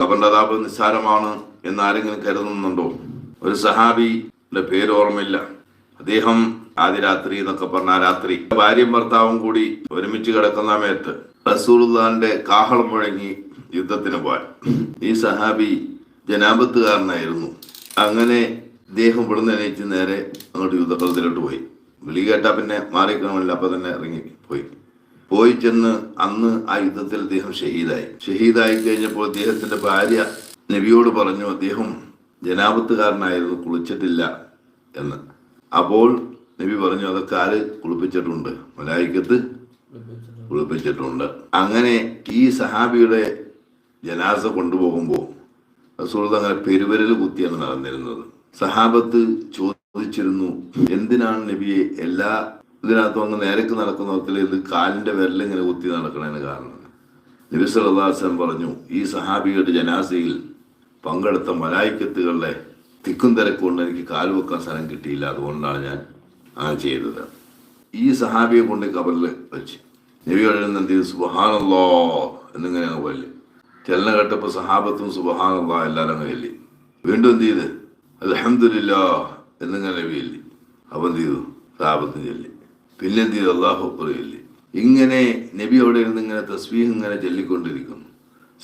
അതാപ് നിസ്സാരമാണ് എന്ന് ആരെങ്കിലും കരുതുന്നുണ്ടോ? ഒരു സഹാബിയുടെ പേര് ഓർമ്മയില്ല. അദ്ദേഹം ആദ്യ രാത്രി എന്നൊക്കെ പറഞ്ഞ രാത്രി ഭാര്യയും ഭർത്താവും കൂടി ഒരുമിച്ച് കിടക്കുന്ന സമയത്ത് റസൂലുള്ളാന്റെ കാഹളം മുഴങ്ങി യുദ്ധത്തിന് പോകാൻ ഈ സഹാബി ജനാപത്തുകാരനായിരുന്നു. അങ്ങനെ ഇദ്ദേഹം ഇവിടുന്ന് എണീച്ച് നേരെ അങ്ങോട്ട് യുദ്ധക്കളത്തിലോട്ട് പോയി. വിളി കേട്ടാ പിന്നെ മാറിക്കണമില്ല അപ്പൊ തന്നെ ഇറങ്ങി പോയി. പോയി ചെന്ന് അന്ന് ആ യുദ്ധത്തിൽ അദ്ദേഹം ഷഹീദായി. ഷഹീദായി കഴിഞ്ഞപ്പോൾ അദ്ദേഹത്തിന്റെ ഭാര്യ നബിയോട് പറഞ്ഞു അദ്ദേഹം ജനാപത്തുകാരനായിരുന്നു കുളിച്ചിട്ടില്ല എന്ന്. അപ്പോൾ നബി പറഞ്ഞു അതൊക്കെ ആര് കുളിപ്പിച്ചിട്ടുണ്ട്? മലായിക്കത്ത് കുളിപ്പിച്ചിട്ടുണ്ട്. അങ്ങനെ ഈ സഹാബിയുടെ ജനാസ കൊണ്ടുപോകുമ്പോൾ റസൂൽ അങ്ങനെ പെരുവരൽ കുത്തിയാണ് നടന്നിരുന്നത്. സഹാബത്ത് ചോദിച്ചിരുന്നു എന്തിനാണ് നബിയെ എല്ലാ ഇതിനകത്തും അങ്ങ് നേരക്ക് നടക്കുന്നതിൽ ഇത് കാലിന്റെ വിരലിങ്ങനെ കുത്തി നടക്കണതിന് കാരണം. നബി സല്ലാസ്ലം പറഞ്ഞു ഈ സഹാബിയുടെ ജനാസിയിൽ പങ്കെടുത്ത മലായിക്കത്തുകളുടെ തിക്കും തിരക്കും കൊണ്ട് എനിക്ക് കാൽ വെക്കാൻ സ്ഥലം കിട്ടിയില്ല. അതുകൊണ്ടാണ് ഞാൻ ആ ചെയ്തത്. ഈ സഹാബിയെ കൊണ്ട് കബറിൽ വെച്ച്. നബിയോടെ എന്ത് ചെയ്തു? സുബഹാനല്ലോ എന്നിങ്ങനെ അങ്ങ് വല്ല് ചെല്ലണ കേട്ടപ്പോൾ സഹാബത്തും സുബഹാനല്ലോ എല്ലാവരും അങ്ങ് ചൊല്ലി വീണ്ടും എന്ത് ചെയ്ത്? അലഹമില്ല എന്നിങ്ങനെ നബി ചൊല്ലി അപ്പം എന്ത് ചെയ്തു? സഹാബത്തും ചൊല്ലി. പിന്നെ എന്ത് ചെയ്തു അള്ളാഹു പറയില്ലേ? ഇങ്ങനെ നബി അവിടെ ഇരുന്ന് ഇങ്ങനെ തസ്വീഹ് ഇങ്ങനെ ചൊല്ലിക്കൊണ്ടിരിക്കുന്നു.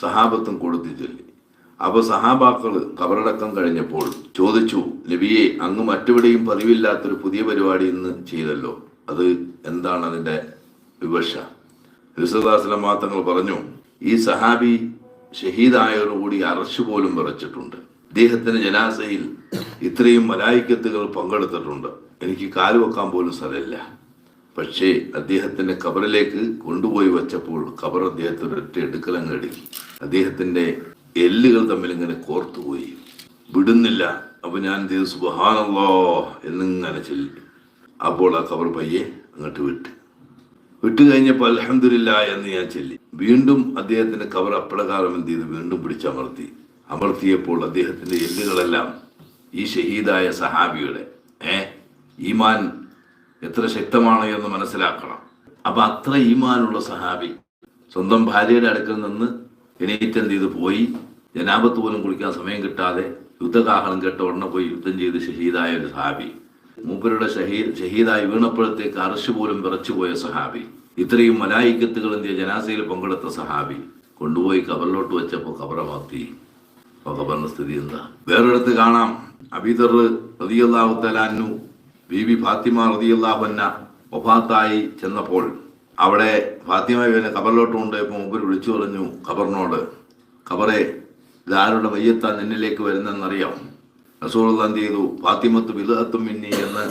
സഹാബത്തും കൊടുത്തി ചൊല്ലി. അപ്പൊ സഹാബാക്കൾ കബറടക്കം കഴിഞ്ഞപ്പോൾ ചോദിച്ചു നബിയെ അങ്ങ് മറ്റെവിടെയും പതിവില്ലാത്തൊരു പുതിയ പരിപാടി ഇന്ന് ചെയ്തല്ലോ. അത് എന്താണ് അതിന്റെ വിവക്ഷ? ഋഷദാസലമാ തങ്ങൾ പറഞ്ഞു ഈ സഹാബി ഷഹീദായതോടുകൂടി അറശ് പോലും വിറച്ചിട്ടുണ്ട്. അദ്ദേഹത്തിന്റെ ജനാസയിൽ ഇത്രയും മലായിക്കത്തുകൾ പങ്കെടുത്തിട്ടുണ്ട്. എനിക്ക് കാലുവെക്കാൻ പോലും സ്ഥലമില്ല. പക്ഷേ അദ്ദേഹത്തിന്റെ കബറിലേക്ക് കൊണ്ടുപോയി വച്ചപ്പോൾ കബർ അദ്ദേഹത്തിന് ഒരൊറ്റ എടുക്കലങ്ങടി അദ്ദേഹത്തിന്റെ എല്ലുകൾ തമ്മിൽ ഇങ്ങനെ കോർത്തുപോയി. വിടുന്നില്ല അപ്പൊ ഞാൻ ചെയ്തു സുബഹാനല്ലോ എന്നിങ്ങനെ ചൊല്ലി. അപ്പോൾ ആ കബർ പയ്യെ അങ്ങോട്ട് വിട്ട്. വിട്ടു കഴിഞ്ഞപ്പോൾ അലഹമില്ല എന്ന് ഞാൻ ചൊല്ലി. വീണ്ടും അദ്ദേഹത്തിന്റെ കബർ അപ്രകാരം എന്ത് ചെയ്തു? വീണ്ടും പിടിച്ചമർത്തി. അമർത്തിയപ്പോൾ അദ്ദേഹത്തിന്റെ എല്ലുകളെല്ലാം ഈ ഷഹീദായ സഹാബിയുടെ ഏ ഈമാൻ എത്ര ശക്തമാണ് എന്ന് മനസ്സിലാക്കണം. അപ്പൊ അത്ര ഈമാനുള്ള സഹാബി സ്വന്തം ഭാര്യയുടെ അടുക്കൽ നിന്ന് എണീറ്റ് എന്ത് ചെയ്ത് പോയി. ജനാപത്ത് പോലും കുളിക്കാൻ സമയം കിട്ടാതെ യുദ്ധകാഹളം കേട്ട ഉടനെ പോയി യുദ്ധം ചെയ്ത് ഷഹീദായ ഒരു സഹാബി. മൂപ്പരുടെ ഷഹീദ് ഷഹീദായി വീണപ്പോഴത്തേക്ക് അറശ് പോലും വിറച്ചുപോയ സഹാബി. ഇത്രയും മലായിക്കത്തുകൾ എന്തിയ ജനാസയിൽ പങ്കെടുത്ത സഹാബി. കൊണ്ടുപോയി കബറിലോട്ട് വെച്ചപ്പോൾ കബറമാക്കി അപ്പൊ കബറിന്റെ സ്ഥിതി എന്താ? വേറൊരിടത്ത് കാണാം. അബീദർ റതിയല്ലാഹു തലാന്നു ബി ഫാത്തിമ റതിയല്ലാഹുന്ന ഒഫാത്തായി ചെന്നപ്പോൾ അവിടെ ഫാത്തിമ ഇവനെ കബറിലോട്ട് കൊണ്ടുപോയപ്പോൾ മുമ്പിൽ വിളിച്ചു പറഞ്ഞു ഖബറിനോട് ഖബറെ ഇതാരുടെ മയ്യത്താ നിന്നിലേക്ക് വരുന്നെന്നറിയാം റസൂൾ എന്ത് ചെയ്തു ഫാത്തിമത്ത് വിലഹത്തും മിന്നി എന്ന്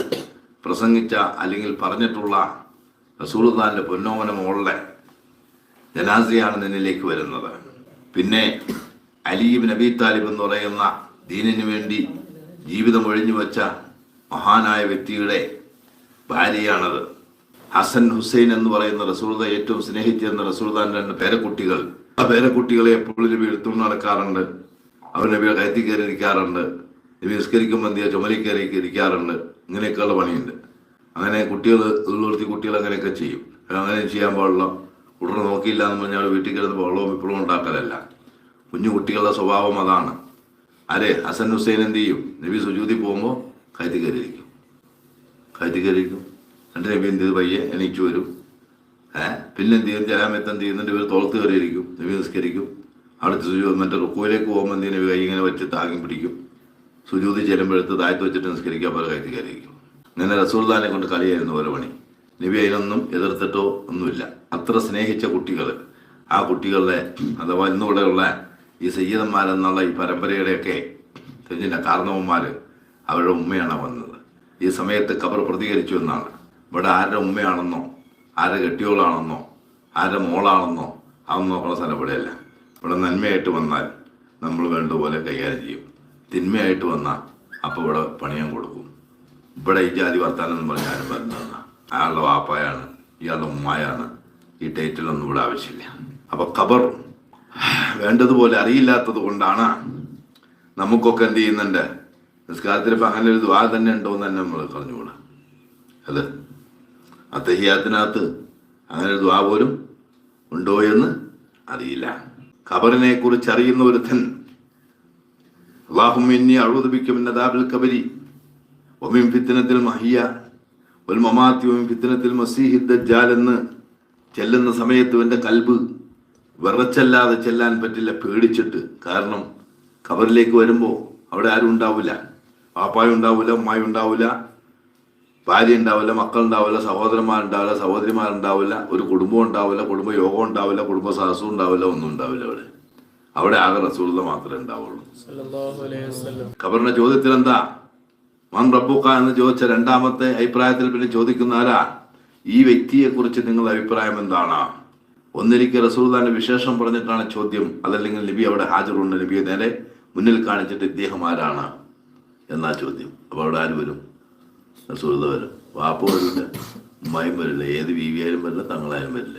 പ്രസംഗിച്ച അല്ലെങ്കിൽ പറഞ്ഞിട്ടുള്ള റസൂൽദാന്റെ പൊന്നോമന മോളെ ജനാസിയാണ് നിന്നിലേക്ക് വരുന്നത്. പിന്നെ അലീബ് നബി താലിബ് എന്ന് പറയുന്ന ദീനിനു വേണ്ടി ജീവിതം ഒഴിഞ്ഞു വെച്ച മഹാനായ വ്യക്തിയുടെ ഭാര്യയാണത്. ഹസൻ ഹുസൈൻ എന്ന് പറയുന്ന റസൂർദ ഏറ്റവും സ്നേഹിച്ചിരുന്ന റസൂർദാന്റെ രണ്ട് പേരക്കുട്ടികൾ. ആ പേരക്കുട്ടികളെ എപ്പോഴും നബി എടുത്തുകൊണ്ട് നടക്കാറുണ്ട്. അവർ നബിയെ കയറ്റി കയറി ഇരിക്കാറുണ്ട് നബി നിസ്കരിക്കുമ്പോൾ എന്തിയാ ചുമലി കയറി ഇരിക്കാറുണ്ട്. ഇങ്ങനെയൊക്കെയുള്ള പണിയുണ്ട്. അങ്ങനെ കുട്ടികൾ ഉള്ളിർത്തി കുട്ടികൾ അങ്ങനെയൊക്കെ ചെയ്യും. അങ്ങനെ ചെയ്യാൻ പാടില്ല. ഉടനെ നോക്കിയില്ല എന്ന് പറഞ്ഞാൽ വീട്ടിൽ കിടന്ന് വെള്ളവും ഇപ്പോഴും ഉണ്ടാക്കലല്ല. കുഞ്ഞു കുട്ടികളുടെ സ്വഭാവം അതാണ്. അരെ ഹസൻ ഹുസൈൻ എന്ത് ചെയ്യും? നബി സുജൂതി പോകുമ്പോൾ കയറ്റി കയറിയിരിക്കും കയറ്റി കയറിയിരിക്കും എന്റെ നബി എന്ത് ചെയ്ത് പയ്യെ എണീച്ചു വരും. ഏഹ് പിന്നെ എന്ത് ചെയ്യും? ജലാമെത്തം എന്ത് ചെയ്യുന്നുണ്ട്? ഇവർ തോളത്ത് കയറിയിരിക്കും. നബി നിസ്കരിക്കും അവിടെ സുജൂ മറ്റേ റുക്കോയിലേക്ക് പോകുമ്പോൾ എന്ത് നബി കൈ ഇങ്ങനെ വെച്ച് താങ്ങി പിടിക്കും. സുജൂതി ചെല്ലുമ്പോഴത്ത് താഴ്ത്ത് വെച്ചിട്ട് നിസ്കരിക്കാൻ പോലെ കയറ്റി കയറിയിരിക്കും ഇങ്ങനെ റസൂൽദാനെ കൊണ്ട് കളിയായിരുന്നു ഓരോ പണി. നബി അതിനൊന്നും എതിർത്തിട്ടോ ഒന്നുമില്ല. അത്ര സ്നേഹിച്ച കുട്ടികൾ ആ കുട്ടികളുടെ അഥവാ ഇന്നിവിടെയുള്ള ഈ സയ്യിദന്മാരെന്നുള്ള ഈ പരമ്പരയുടെയൊക്കെ തെഞ്ഞിന്റെ കാരണവന്മാർ അവരുടെ ഉമ്മയാണ് വന്നത്. ഈ സമയത്ത് കബർ പ്രതികരിച്ചു എന്നാണ്. ഇവിടെ ആരുടെ ഉമ്മയാണെന്നോ ആരുടെ കെട്ടിയോളാണെന്നോ ആരുടെ മോളാണെന്നോ അതൊന്നും നോക്കുന്ന സ്ഥലം ഇവിടെയല്ല. ഇവിടെ നന്മയായിട്ട് വന്നാൽ നമ്മൾ വേണ്ടതുപോലെ കൈകാര്യം ചെയ്യും. തിന്മയായിട്ട് വന്നാൽ അപ്പോൾ ഇവിടെ പണിയാൻ കൊടുക്കും. ഇവിടെ ഈ ജാതി വർത്താനം എന്ന് പറഞ്ഞാൽ ആരും വരുന്നതാണ് അയാളുടെ വാപ്പായാണ് ഇയാളുടെ ഉമ്മായാണ് ഈ ടൈറ്റിലൊന്നും ഇവിടെ ആവശ്യമില്ല. അപ്പോൾ ഖബർ വേണ്ടതുപോലെ അറിയില്ലാത്തത് കൊണ്ടാണ് നമുക്കൊക്കെ എന്ത് ചെയ്യുന്നുണ്ട്? നിസ്കാരത്തിൽ ഇപ്പം അങ്ങനെ ഒരു ദ്വാ തന്നെ ഉണ്ടോ എന്ന് തന്നെ നമ്മൾ പറഞ്ഞുകൂടാ. അത് അത്തഹിയാത്തിനകത്ത് അങ്ങനെ ഒരു ദ്വാ പോലും ഉണ്ടോ എന്ന് അറിയില്ല. ഖബറിനെ കുറിച്ച് അറിയുന്ന ഒരുത്തൻ അള്ളാഹും ഇന്നി അഴുതിപ്പിക്കും നദാബിൽ കബരി ഒമിം ഫിത്തനത്തിൽ മഹിയ ഒരു മമാത്തി ഒമിം ഫിത്തനത്തിൽ മസീഹി ദജ്ജാൽ എന്ന് ചെല്ലുന്ന സമയത്ത് എന്റെ കൽബ് വിറച്ചല്ലാതെ ചെല്ലാൻ പറ്റില്ല പേടിച്ചിട്ട്. കാരണം കബറിലേക്ക് വരുമ്പോൾ അവിടെ ആരും ഉണ്ടാവില്ല. പാപ്പായും ഉണ്ടാവില്ല ഉമ്മായും ഉണ്ടാവില്ല ഭാര്യ ഉണ്ടാവില്ല മക്കളുണ്ടാവില്ല സഹോദരന്മാരുണ്ടാവില്ല സഹോദരിമാരുണ്ടാവില്ല ഒരു കുടുംബം ഉണ്ടാവില്ല കുടുംബ യോഗം ഉണ്ടാവില്ല കുടുംബ സാഹസവും ഉണ്ടാവില്ല ഒന്നും ഉണ്ടാവില്ല അവിടെ. അവിടെ ആകെ റസൂള്ള മാത്രമേ ഉണ്ടാവുള്ളൂ. ഖബറിന്റെ ചോദ്യത്തിൽ എന്താ മൻ റബ്ബുക്ക എന്ന് ചോദിച്ച രണ്ടാമത്തെ അഭിപ്രായത്തിൽ പിന്നെ ചോദിക്കുന്ന ആരാ? ഈ വ്യക്തിയെ കുറിച്ച് നിങ്ങളുടെ അഭിപ്രായം എന്താണ്? ഒന്നിരിക്കെ റസൂൽദാന്റെ വിശേഷം പറഞ്ഞിട്ടാണ് ചോദ്യം. അതല്ലെങ്കിൽ ലിബി അവിടെ ഹാജറുണ്ട്. നബിയെ നേരെ മുന്നിൽ കാണിച്ചിട്ട് ഇദ്ദേഹം ആരാണ്? എന്നാ ചോദ്യം? അപ്പോൾ അവിടെ ആര് വരും? സുഹൃത വരും. വാപ്പ വരില്ല ഉമ്മായും വരില്ല. ഏത് ബീവിയായാലും വരില്ല തങ്ങളായാലും വരില്ല.